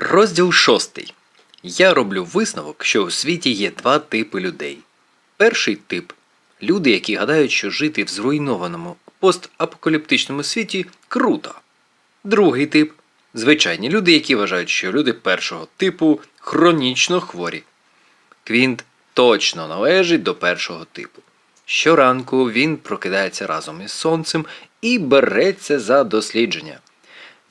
Розділ шостий. Я роблю висновок, що у світі є два типи людей. Перший тип люди, які гадають, що жити в зруйнованому постапокаліптичному світі круто. Другий тип звичайні люди, які вважають, що люди першого типу хронічно хворі. Квінт точно належить до першого типу. Щоранку він прокидається разом із сонцем і береться за дослідження.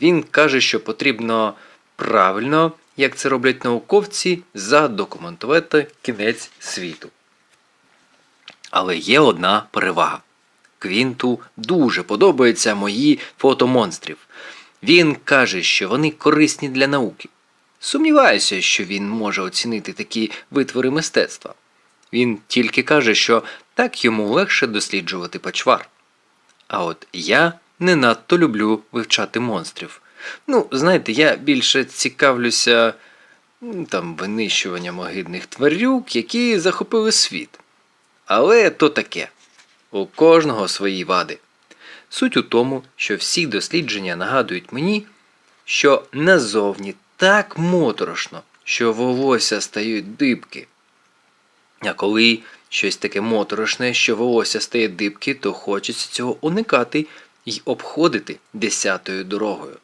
Він каже, що потрібно правильно, як це роблять науковці, задокументувати кінець світу. Але є одна перевага. Квінту дуже подобаються мої фото монстрів. Він каже, що вони корисні для науки. Сумніваюся, що він може оцінити такі витвори мистецтва. Він тільки каже, що так йому легше досліджувати пачвар. А от я не надто люблю вивчати монстрів. Ну, знаєте, я більше цікавлюся там винищуванням огидних тварюк, які захопили світ. Але то таке. У кожного свої вади. Суть у тому, що всі дослідження нагадують мені, що назовні так моторошно, що волосся стають дибки. А коли щось таке моторошне, що волосся стає дибки, то хочеться цього уникати і обходити десятою дорогою.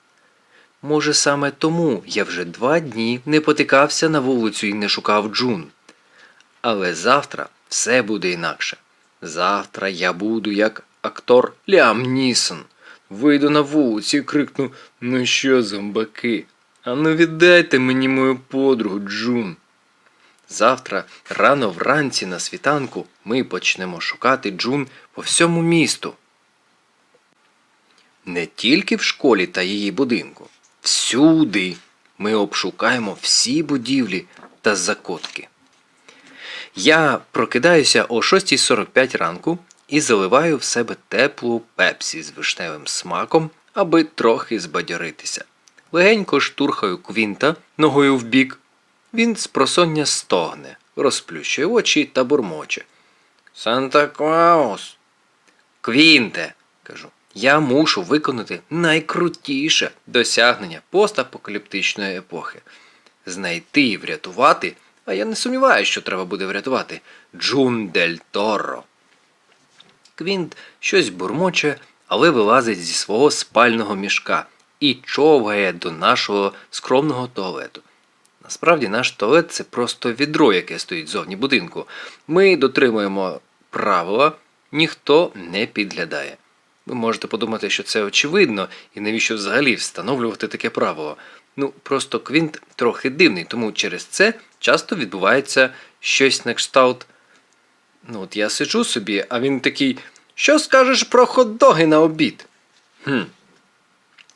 Може, саме тому я вже два дні не потикався на вулицю і не шукав джун. Але завтра все буде інакше. Завтра я буду як актор Ліам Нісон. Вийду на вулицю і крикну Ну що, зомбаки? Ану віддайте мені мою подругу Джун. Завтра, рано вранці на світанку, ми почнемо шукати Джун по всьому місту. Не тільки в школі та її будинку. Всюди ми обшукаємо всі будівлі та закотки. Я прокидаюся о 6.45 ранку і заливаю в себе теплу пепсі з вишневим смаком, аби трохи збадьоритися. Легенько штурхаю квінта ногою в бік. Він з просоння стогне, розплющує очі та бурмоче. Санта Клаус. Квінте, кажу, я мушу виконати найкрутіше досягнення постапокаліптичної епохи. Знайти і врятувати, а я не сумніваюся, що треба буде врятувати Джун Дель Торо. Квінт щось бурмоче, але вилазить зі свого спального мішка і човгає до нашого скромного туалету. Насправді наш туалет це просто відро, яке стоїть зовні будинку. Ми дотримуємо правила, ніхто не підглядає. Ви можете подумати, що це очевидно, і навіщо взагалі встановлювати таке правило. Ну, просто Квінт трохи дивний, тому через це часто відбувається щось на кшталт. Ну, от я сиджу собі, а він такий. Що скажеш про хот-доги на обід? Хм.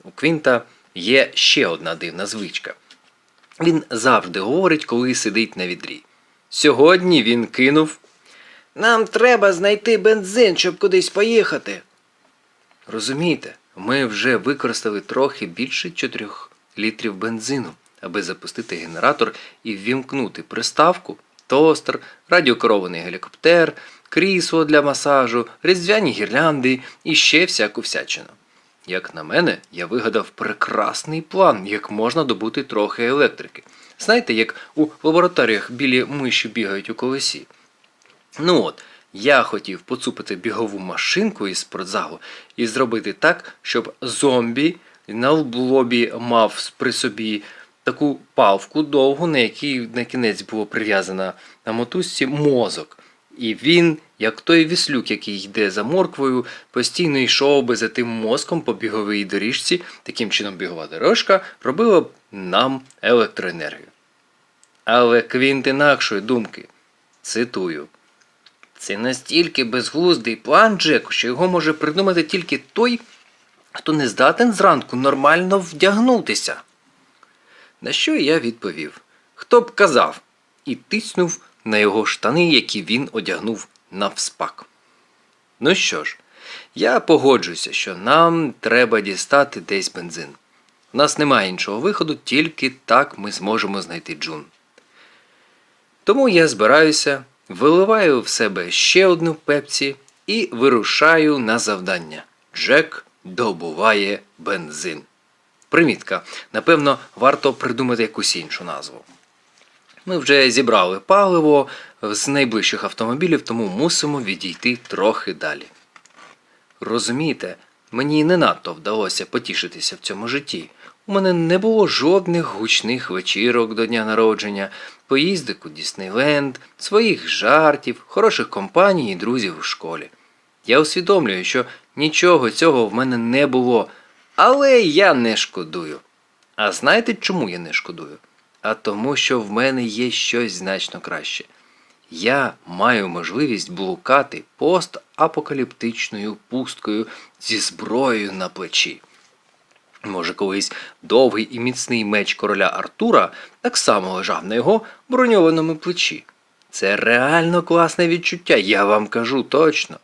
У Квінта є ще одна дивна звичка. Він завжди говорить, коли сидить на відрі. Сьогодні він кинув. Нам треба знайти бензин, щоб кудись поїхати. Розумієте, ми вже використали трохи більше 4 літрів бензину, аби запустити генератор і ввімкнути приставку, тостер, радіокерований гелікоптер, крісло для масажу, різдвяні гірлянди і ще всяку всячину. Як на мене, я вигадав прекрасний план, як можна добути трохи електрики. Знаєте, як у лабораторіях білі миші бігають у колесі. Ну от, я хотів поцупити бігову машинку із спортзалу і зробити так, щоб зомбі на лобі мав при собі таку палку довгу, на якій на кінець було прив'язана на мотузці мозок. І він, як той віслюк, який йде за морквою, постійно йшов би за тим мозком по біговій доріжці, таким чином бігова дорожка робила б нам електроенергію. Але Квінт інакшої думки. Цитую. Це настільки безглуздий план, Джеку, що його може придумати тільки той, хто не здатен зранку нормально вдягнутися. На що я відповів? Хто б казав? І тиснув на його штани, які він одягнув навспак. Ну що ж, я погоджуюся, що нам треба дістати десь бензин. У нас немає іншого виходу, тільки так ми зможемо знайти Джун. Тому я збираюся, виливаю в себе ще одну пепсі і вирушаю на завдання. Джек добуває бензин. Примітка. Напевно, варто придумати якусь іншу назву. Ми вже зібрали паливо з найближчих автомобілів, тому мусимо відійти трохи далі. Розумієте, мені не надто вдалося потішитися в цьому житті. У мене не було жодних гучних вечірок до дня народження, поїздок у Діснейленд, своїх жартів, хороших компаній і друзів у школі. Я усвідомлюю, що нічого цього в мене не було, але я не шкодую. А знаєте, чому я не шкодую? А тому, що в мене є щось значно краще. Я маю можливість блукати постапокаліптичною пусткою зі зброєю на плечі. Може, колись довгий і міцний меч короля Артура так само лежав на його броньованому плечі. Це реально класне відчуття, я вам кажу точно.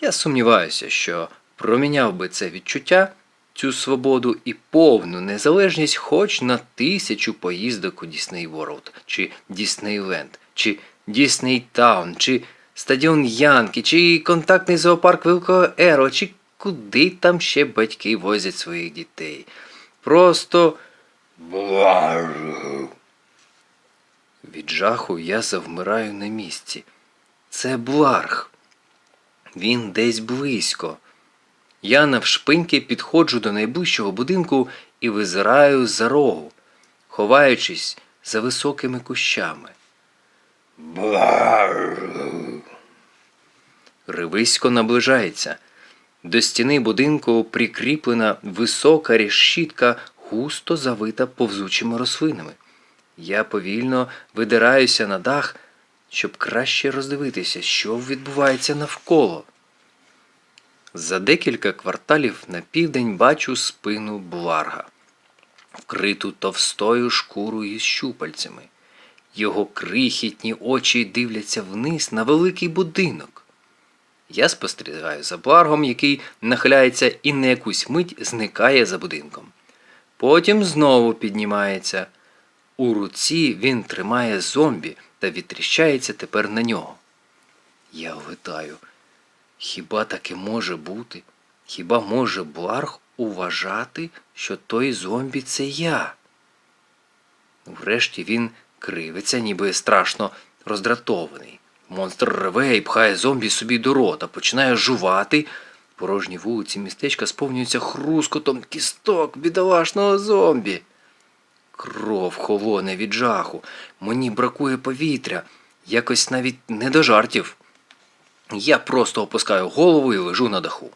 Я сумніваюся, що проміняв би це відчуття, цю свободу і повну незалежність хоч на тисячу поїздок у Дісней Ворлд, чи Діснейленд, чи Дісней Таун, чи стадіон Янки, чи контактний зоопарк Великого Еро, чи куди там ще батьки возять своїх дітей. Просто. Від жаху я завмираю на місці. Це Бларх. Він десь близько. Я навшпиньки підходжу до найближчого будинку і визираю за рогу, ховаючись за високими кущами. Ривисько наближається. До стіни будинку прикріплена висока решітка, густо завита повзучими рослинами. Я повільно видираюся на дах, щоб краще роздивитися, що відбувається навколо. За декілька кварталів на південь бачу спину Бларга, вкриту товстою шкурою із щупальцями. Його крихітні очі дивляться вниз на великий будинок. Я спостерігаю за Бларгом, який нахиляється і на якусь мить зникає за будинком. Потім знову піднімається. У руці він тримає зомбі та відтріщається тепер на нього. Я летаю. Хіба таке може бути? Хіба може Бларг уважати, що той зомбі це я? Врешті він кривиться, ніби страшно роздратований. Монстр реве і пхає зомбі собі до рота, починає жувати. Порожні вулиці містечка сповнюються хрускотом кісток бідолашного зомбі. Кров холоне від жаху. Мені бракує повітря, якось навіть не до жартів. Я просто опускаю голову і лежу на даху.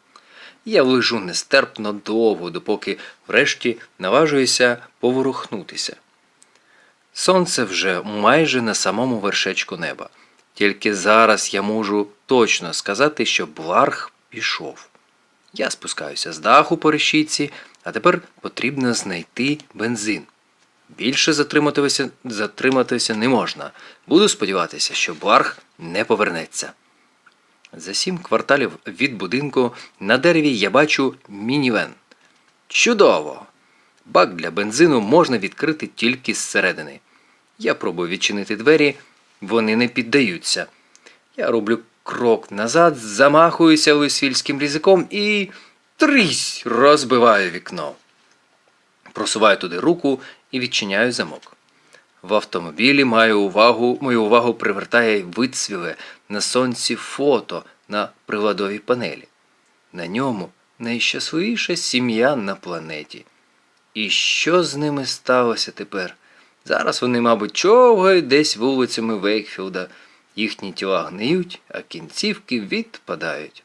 Я лежу нестерпно довго, допоки врешті наважуюся поворухнутися. Сонце вже майже на самому вершечку неба. Тільки зараз я можу точно сказати, що Бларх пішов. Я спускаюся з даху по решітці, а тепер потрібно знайти бензин. Більше затриматися, затриматися не можна. Буду сподіватися, що Бларх не повернеться. За сім кварталів від будинку на дереві я бачу мінівен. Чудово! Бак для бензину можна відкрити тільки зсередини. Я пробую відчинити двері, вони не піддаються. Я роблю крок назад, замахуюся лисвільським різиком і трісь розбиваю вікно. Просуваю туди руку і відчиняю замок. В автомобілі маю увагу, мою увагу привертає вицвіле на сонці фото на приладовій панелі. На ньому найщасливіша сім'я на планеті. І що з ними сталося тепер? Зараз вони, мабуть, човгають десь вулицями Вейкфілда. Їхні тіла гниють, а кінцівки відпадають.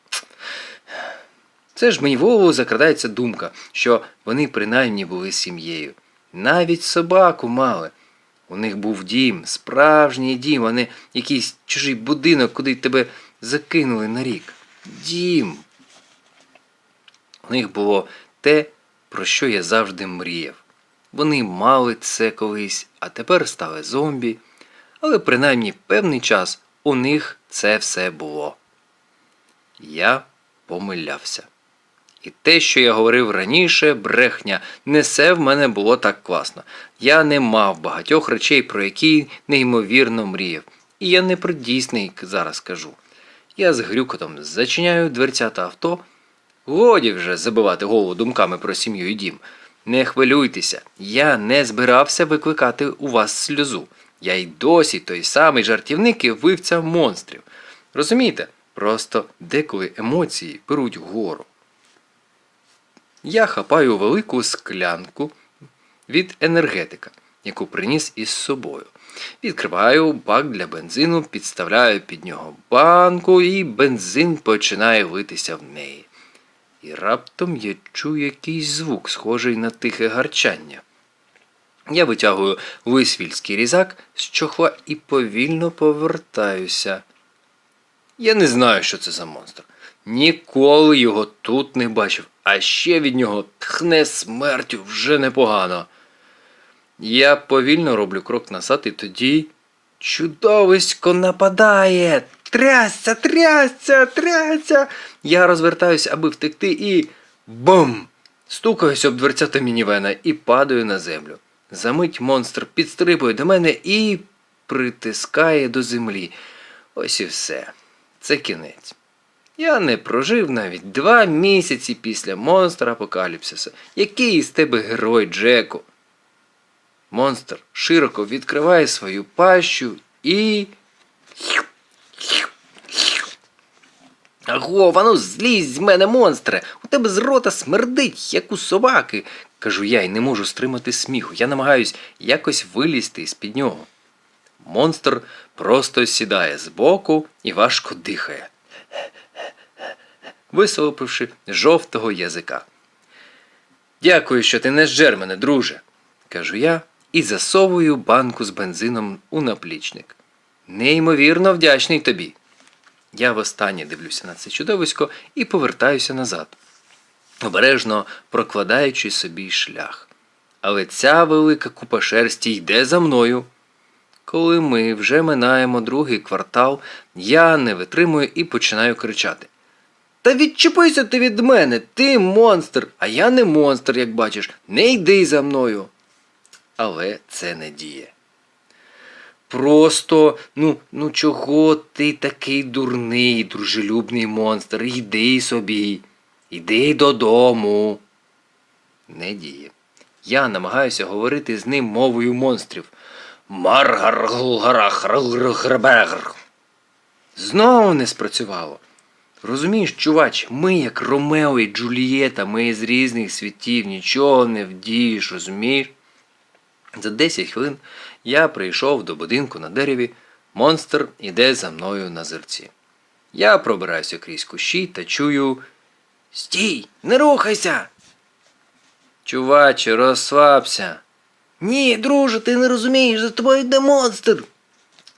Це ж мені в голову закрадається думка, що вони принаймні були сім'єю. Навіть собаку мали. У них був дім, справжній дім, а не якийсь чужий будинок, куди тебе закинули на рік. Дім. У них було те, про що я завжди мріяв. Вони мали це колись, а тепер стали зомбі. Але принаймні певний час у них це все було. Я помилявся. І те, що я говорив раніше, брехня, не все в мене було так класно. Я не мав багатьох речей, про які неймовірно мріяв. І я не про дійсний зараз кажу. Я з грюкотом зачиняю дверцята авто. Годі вже забивати голову думками про сім'ю і дім. Не хвилюйтеся, я не збирався викликати у вас сльозу. Я й досі той самий жартівник і вивця монстрів. Розумієте? Просто деколи емоції беруть гору. Я хапаю велику склянку від енергетика, яку приніс із собою. Відкриваю бак для бензину, підставляю під нього банку, і бензин починає литися в неї. І раптом я чую якийсь звук, схожий на тихе гарчання. Я витягую висвільський різак з чохла і повільно повертаюся. Я не знаю, що це за монстр. Ніколи його тут не бачив, а ще від нього тхне смертю вже непогано. Я повільно роблю крок назад, і тоді чудовисько нападає. Трясся, трясся, трясся. Я розвертаюся, аби втекти, і бум! Стукаюсь об дверцята мінівена і падаю на землю. Замить монстр підстрибує до мене і притискає до землі. Ось і все. Це кінець. Я не прожив навіть два місяці після монстра апокаліпсиса. Який із тебе герой, Джеку? Монстр широко відкриває свою пащу і. Агов, ану злізь з мене, монстре! У тебе з рота смердить, як у собаки. кажу я і не можу стримати сміху. Я намагаюсь якось вилізти з-під нього. Монстр просто сідає збоку і важко дихає, висолопивши жовтого язика. Дякую, що ти не зжер мене, друже, кажу я і засовую банку з бензином у наплічник. Неймовірно вдячний тобі. Я востаннє дивлюся на це чудовисько і повертаюся назад, обережно прокладаючи собі шлях. Але ця велика купа шерсті йде за мною. Коли ми вже минаємо другий квартал, я не витримую і починаю кричати. Та відчепися ти від мене, ти монстр, а я не монстр, як бачиш, не йди за мною. Але це не діє. Просто, ну, ну чого ти такий дурний, дружелюбний монстр? Йди собі, йди додому. Не діє. Я намагаюся говорити з ним мовою монстрів. Маргарглгарахргрбегр. Знову не спрацювало. Розумієш, чувач, ми як Ромео і Джулієта, ми з різних світів, нічого не вдієш, розумієш? За 10 хвилин я прийшов до будинку на дереві, монстр іде за мною на зерці. Я пробираюся крізь кущі та чую. Стій, не рухайся. Чуваче, розслабся. Ні, друже, ти не розумієш, за тобою йде монстр.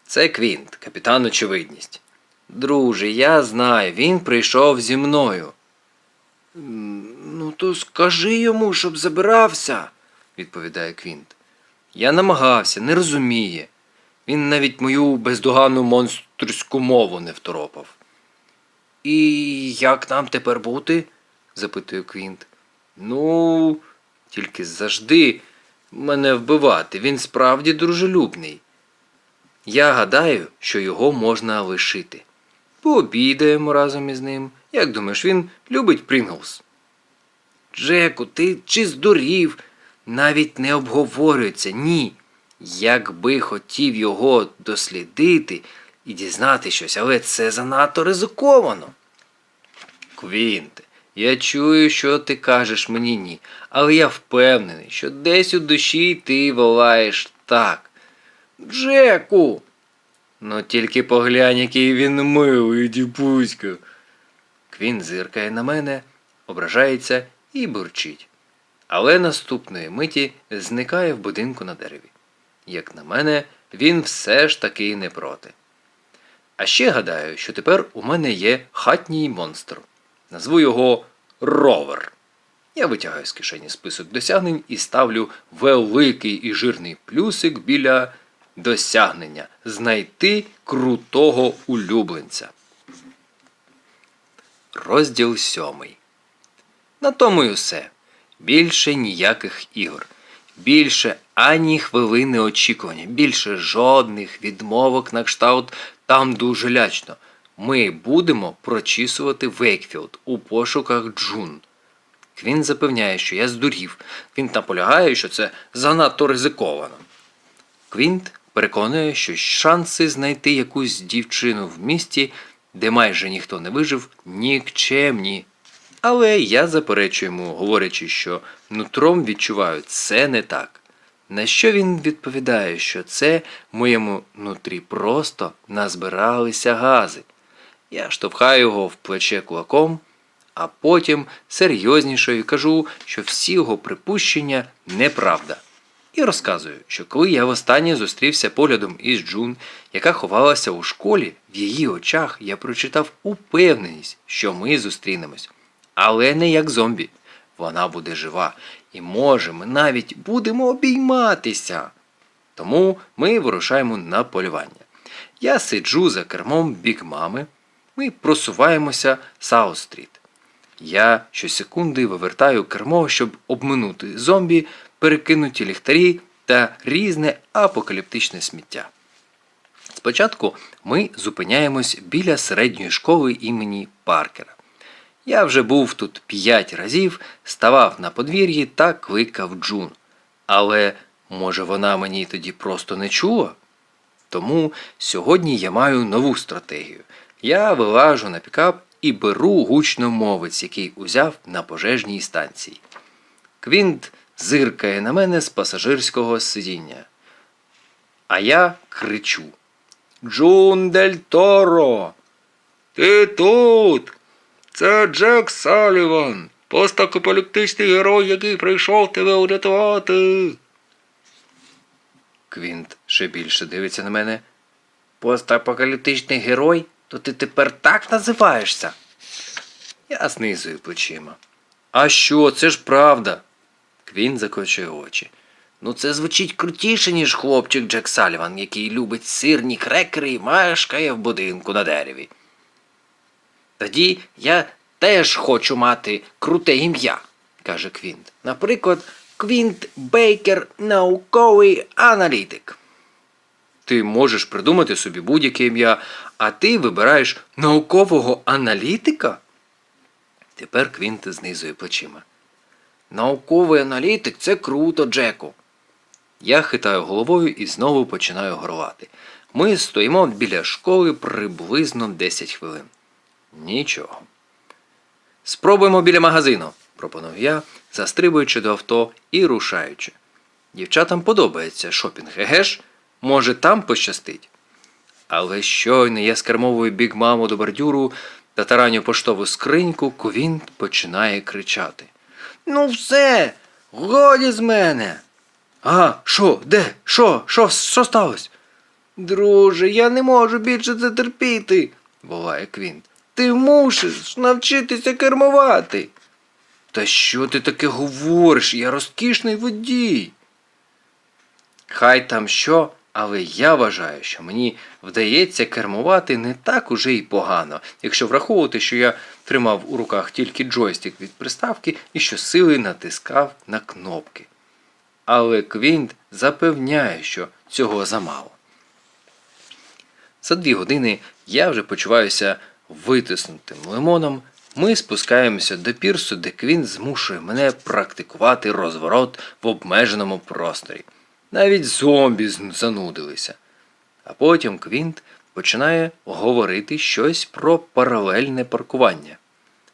Це Квінт, капітан очевидність. Друже, я знаю, він прийшов зі мною. Ну, то скажи йому, щоб забирався, відповідає Квінт. Я намагався, не розуміє. Він навіть мою бездоганну монстрську мову не второпав. І як нам тепер бути? запитує Квінт. Ну, тільки завжди мене вбивати. Він справді дружелюбний. Я гадаю, що його можна лишити. Пообідаємо разом із ним. Як думаєш, він любить Прінглс? Джеку, ти чи здурів? Навіть не обговорюється, ні. Якби хотів його дослідити і дізнати щось, але це занадто ризиковано. Квінте, я чую, що ти кажеш мені ні, але я впевнений, що десь у душі ти волаєш так. Джеку. Ну тільки поглянь, який він милий, діпусько. Квін зиркає на мене, ображається і бурчить. Але наступної миті зникає в будинку на дереві. Як на мене, він все ж таки не проти. А ще гадаю, що тепер у мене є хатній монстр. Назву його Ровер. Я витягаю з кишені список досягнень і ставлю великий і жирний плюсик біля досягнення знайти крутого улюбленця. Розділ сьомий. На тому й усе. Більше ніяких ігор. Більше ані хвилини очікування, більше жодних відмовок на кшталт там дуже лячно. Ми будемо прочісувати Вейкфілд у пошуках Джун. Квін запевняє, що я здурів. Квінт наполягає, що це занадто ризиковано. Квінт переконує, що шанси знайти якусь дівчину в місті, де майже ніхто не вижив, нікчемні. Але я заперечую йому, говорячи, що нутром відчуваю, це не так. На що він відповідає, що це в моєму нутрі просто назбиралися гази. Я штовхаю його в плече кулаком, а потім серйознішою кажу, що всі його припущення неправда. І розказую, що коли я востаннє зустрівся поглядом із Джун, яка ховалася у школі, в її очах я прочитав упевненість, що ми зустрінемось. Але не як зомбі. Вона буде жива, і може, ми навіть будемо обійматися. Тому ми вирушаємо на полювання. Я сиджу за кермом бік мами. Ми просуваємося Саут-стріт. Я щосекунди вивертаю кермо, щоб обминути зомбі, перекинуті ліхтарі та різне апокаліптичне сміття. Спочатку ми зупиняємось біля середньої школи імені Паркера. Я вже був тут п'ять разів, ставав на подвір'ї та кликав Джун. Але може вона мені тоді просто не чула? Тому сьогодні я маю нову стратегію. Я вилажу на пікап і беру гучномовець, який узяв на пожежній станції. Квінт зиркає на мене з пасажирського сидіння. А я кричу: Джун дель Торо! Ти тут! Це Джек Саліван, постапокаліптичний герой, який прийшов тебе урятувати. Квінт ще більше дивиться на мене. Постапокаліптичний герой? То ти тепер так називаєшся? Я знизую плечима. А що, це ж правда? Квін закочує очі. Ну, це звучить крутіше, ніж хлопчик Джек Саліван, який любить сирні крекери і мешкає в будинку на дереві. Тоді я теж хочу мати круте ім'я, каже Квінт. Наприклад, Квінт Бейкер науковий аналітик. Ти можеш придумати собі будь-яке ім'я, а ти вибираєш наукового аналітика? Тепер Квінт знизує плечима. Науковий аналітик це круто, Джеку. Я хитаю головою і знову починаю горлати. Ми стоїмо біля школи приблизно 10 хвилин. Нічого. Спробуємо біля магазину, пропоную я, застрибуючи до авто і рушаючи. Дівчатам подобається шопінг, еге ж? Може, там пощастить? Але щойно я скермовую бігмаму до бордюру та тараню поштову скриньку, Ковін починає кричати. Ну все, годі з мене. А, що, де? Що? Що, що сталося? Друже, я не можу більше це терпіти, волає Квінт. Ти мусиш навчитися кермувати. Та що ти таке говориш? Я розкішний водій. Хай там що, але я вважаю, що мені вдається кермувати не так уже й погано, якщо враховувати, що я тримав у руках тільки джойстик від приставки і що сили натискав на кнопки. Але Квінт запевняє, що цього замало. За дві години я вже почуваюся витиснутим лимоном. Ми спускаємося до пірсу, де Квінт змушує мене практикувати розворот в обмеженому просторі. Навіть зомбі занудилися. А потім Квінт починає говорити щось про паралельне паркування.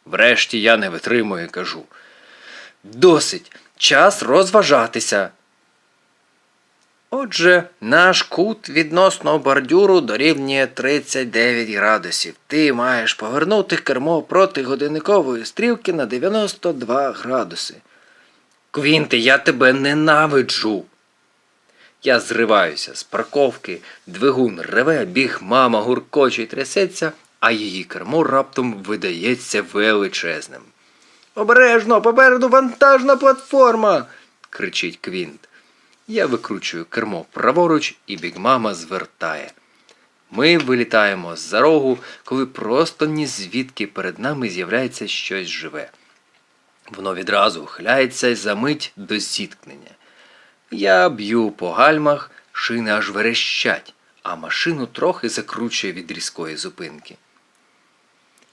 Врешті я не витримую і кажу. Досить, час розважатися. Отже, наш кут відносно бордюру дорівнює 39 градусів. Ти маєш повернути кермо проти годинникової стрілки на 92 градуси. Квінте, я тебе ненавиджу. Я зриваюся з парковки, двигун реве, біг мама гуркоче й трясеться, а її кермо раптом видається величезним. Обережно, попереду вантажна платформа. кричить Квінт. Я викручую кермо праворуч, і бігмама звертає. Ми вилітаємо з-за рогу, коли просто ні звідки перед нами з'являється щось живе. Воно відразу ухиляється за мить до зіткнення. Я б'ю по гальмах, шини аж верещать, а машину трохи закручує від різкої зупинки.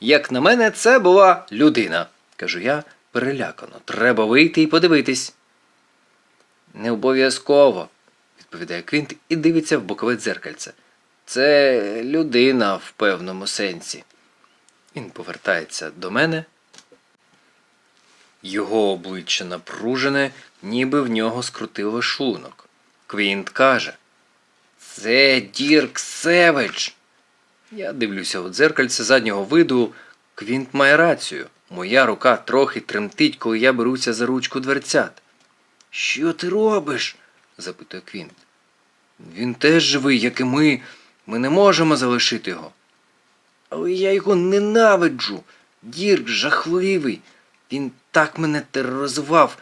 Як на мене, це була людина, кажу я, перелякано. Треба вийти і подивитись. Не обов'язково, відповідає Квінт і дивиться в бокове дзеркальце. Це людина в певному сенсі. Він повертається до мене. Його обличчя напружене, ніби в нього скрутило шлунок. Квінт каже: Це Дірк Севич. Я дивлюся у дзеркальце заднього виду. Квінт має рацію. Моя рука трохи тремтить, коли я беруся за ручку дверцят. Що ти робиш? запитує Квінт. Він теж живий, як і ми. Ми не можемо залишити його. Але я його ненавиджу. Дірк жахливий. Він так мене тероризував,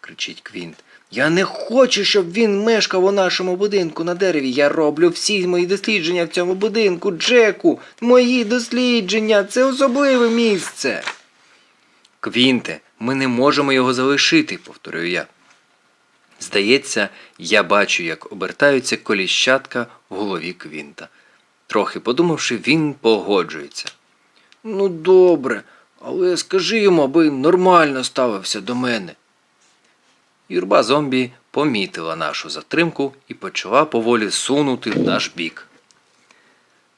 кричить Квінт. Я не хочу, щоб він мешкав у нашому будинку на дереві. Я роблю всі мої дослідження в цьому будинку, Джеку. Мої дослідження це особливе місце. Квінте, ми не можемо його залишити, повторюю я. Здається, я бачу, як обертаються коліщатка в голові Квінта. Трохи подумавши, він погоджується. Ну, добре, але скажи йому, аби нормально ставився до мене. Юрба зомбі помітила нашу затримку і почала поволі сунути в наш бік.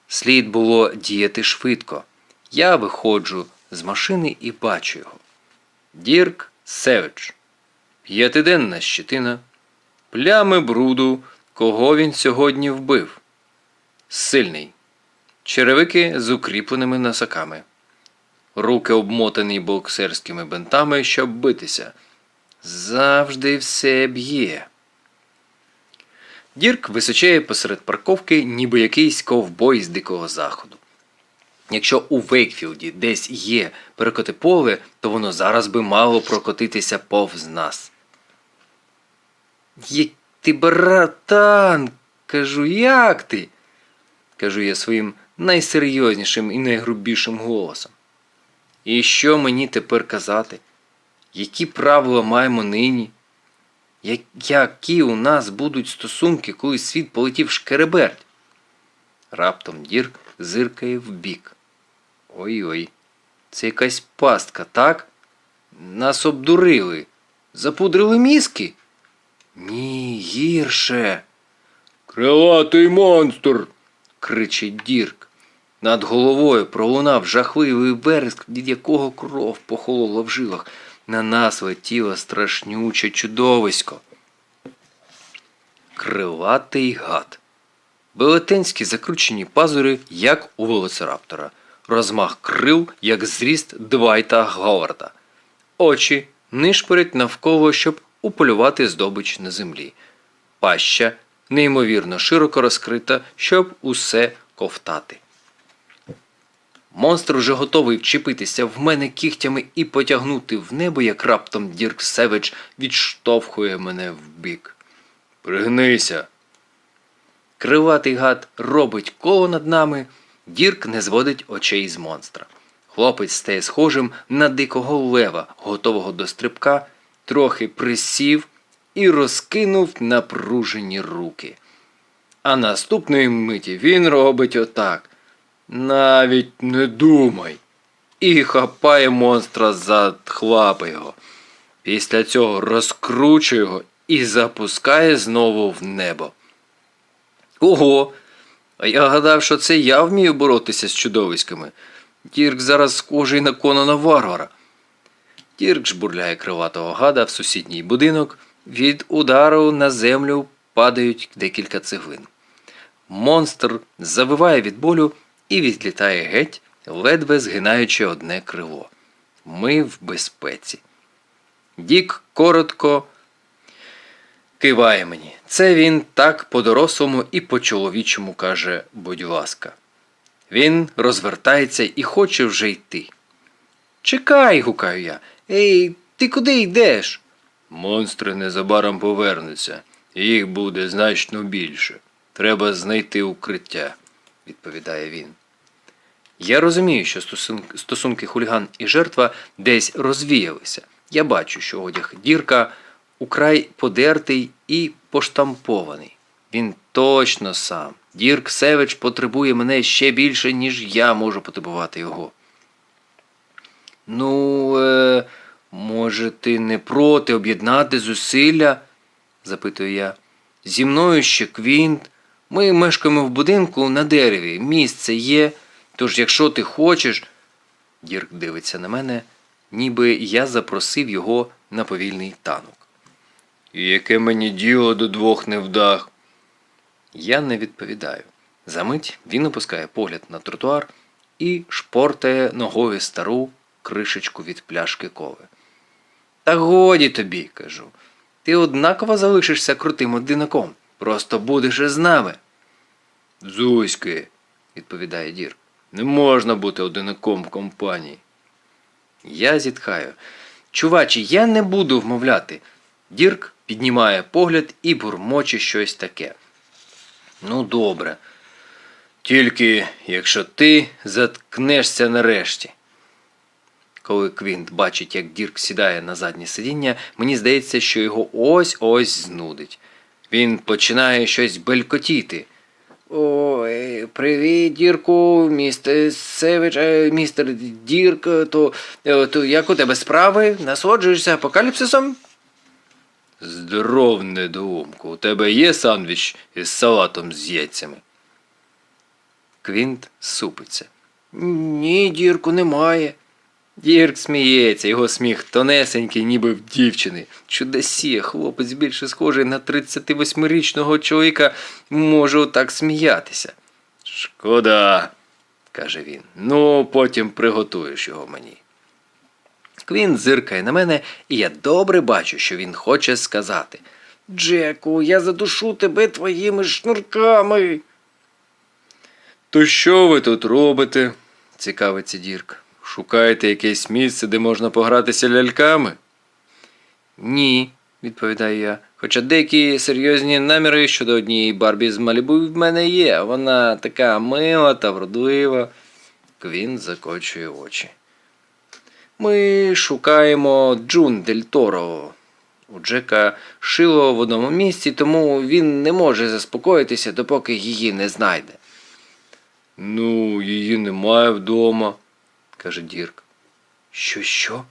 Слід було діяти швидко. Я виходжу з машини і бачу його. Дірк Севич. П'ятиденна щетина, плями бруду, кого він сьогодні вбив. Сильний. Черевики з укріпленими носаками. Руки обмотані боксерськими бинтами, щоб битися. Завжди все б'є. Дірк височає посеред парковки, ніби якийсь ковбой з дикого заходу. Якщо у Вейкфілді десь є перекоти поле, то воно зараз би мало прокотитися повз нас. Як ти, братан, кажу, як ти? кажу я своїм найсерйознішим і найгрубішим голосом. І що мені тепер казати? Які правила маємо нині? Які у нас будуть стосунки, коли світ полетів шкереберть? Раптом Дірк зиркає вбік. Ой-ой, це якась пастка, так? Нас обдурили. Запудрили мізки? Ні, гірше. Крилатий монстр. кричить Дірк. Над головою пролунав жахливий вереск, від якого кров похолола в жилах. На нас летіло страшнюче чудовисько. Крилатий гад. Велетенські закручені пазури, як у велоцираптора. Розмах крил, як зріст Двайта Говарда. Очі нишпорять навколо, щоб уполювати здобич на землі. Паща неймовірно широко розкрита, щоб усе ковтати. Монстр вже готовий вчепитися в мене кігтями і потягнути в небо, як раптом Дірк Севич відштовхує мене вбік. Пригнися. Криватий гад робить коло над нами, Дірк не зводить очей з монстра. Хлопець стає схожим на дикого лева, готового до стрибка, трохи присів і розкинув напружені руки. А наступної миті він робить отак. Навіть не думай. І хапає монстра за хлапи його. Після цього розкручує його і запускає знову в небо. Ого! А я гадав, що це я вмію боротися з чудовиськами. Дірк зараз схожий на Конана Варвара. Дірк жбурляє криватого гада в сусідній будинок. Від удару на землю падають декілька цеглин. Монстр завиває від болю і відлітає геть, ледве згинаючи одне крило. Ми в безпеці. Дік коротко киває мені. Це він так по-дорослому і по-чоловічому каже, будь ласка. Він розвертається і хоче вже йти. Чекай, гукаю я. Ей, ти куди йдеш? Монстри незабаром повернуться. Їх буде значно більше. Треба знайти укриття, відповідає він. Я розумію, що стосунки, хуліган і жертва десь розвіялися. Я бачу, що одяг дірка украй подертий і поштампований. Він точно сам. Дірк Севич потребує мене ще більше, ніж я можу потребувати його. Ну, е, Може, ти не проти об'єднати зусилля? запитую я. Зі мною ще Квінт. Ми мешкаємо в будинку на дереві. Місце є. Тож, якщо ти хочеш. Дірк дивиться на мене, ніби я запросив його на повільний танок. І яке мені діло до двох невдах? Я не відповідаю. Замить він опускає погляд на тротуар і шпортає ногою стару кришечку від пляшки кови. Та годі тобі, кажу. Ти однаково залишишся крутим одинаком. Просто будеш із нами. Зуськи, відповідає Дірк. Не можна бути одинаком в компанії. Я зітхаю. Чувачі, я не буду вмовляти. Дірк піднімає погляд і бурмоче щось таке. Ну, добре. Тільки якщо ти заткнешся нарешті. Коли Квінт бачить, як Дірк сідає на заднє сидіння, мені здається, що його ось-ось знудить. Він починає щось белькотіти. Ой, привіт, Дірку, містер Севич, е, містер Дірк, то, е, то як у тебе справи? Насолоджуєшся апокаліпсисом? Здоров, недоумку. У тебе є сандвіч із салатом з яйцями? Квінт супиться. Ні, Дірку, немає. Дірк сміється, його сміх тонесенький, ніби в дівчини. Чудесіє, хлопець більше схожий на 38-річного чоловіка може отак сміятися. Шкода, каже він. Ну, потім приготуєш його мені. Квін зиркає на мене, і я добре бачу, що він хоче сказати. Джеку, я задушу тебе твоїми шнурками. То що ви тут робите? цікавиться Дірк. Шукаєте якесь місце, де можна погратися ляльками? Ні, відповідаю я. Хоча деякі серйозні наміри щодо однієї Барбі з Малібу в мене є. Вона така мила та вродлива. Квін закочує очі. Ми шукаємо Джун Дель Торо. У Джека шило в одному місці, тому він не може заспокоїтися, допоки її не знайде. Ну, її немає вдома, каже Дірк. Що, що?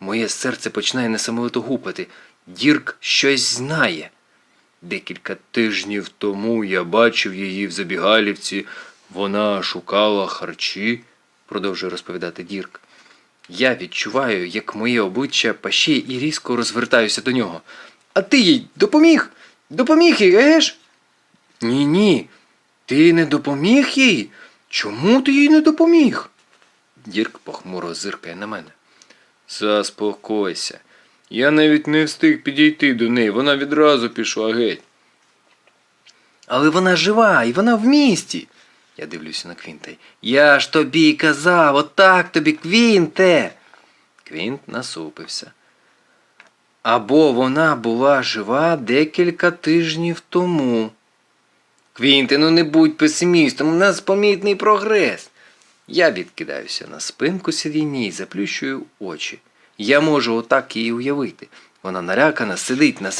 Моє серце починає несамовито гупати. Дірк щось знає. Декілька тижнів тому я бачив її в забігалівці. Вона шукала харчі, продовжує розповідати Дірк. Я відчуваю, як моє обличчя пащі і різко розвертаюся до нього. А ти їй допоміг? Допоміг їй, еж? Ні, ні. Ти не допоміг їй? Чому ти їй не допоміг? Дірк похмуро зиркає на мене. Заспокойся. Я навіть не встиг підійти до неї, вона відразу пішла геть. Але вона жива і вона в місті. Я дивлюся на Квінта. Я ж тобі й казав, отак тобі, Квінте. Квінт насупився. Або вона була жива декілька тижнів тому. Квінте, ну не будь песимістом, у нас помітний прогрес. Я відкидаюся на спинку сидіння і заплющую очі. Я можу отак її уявити. Вона налякана, сидить на землі.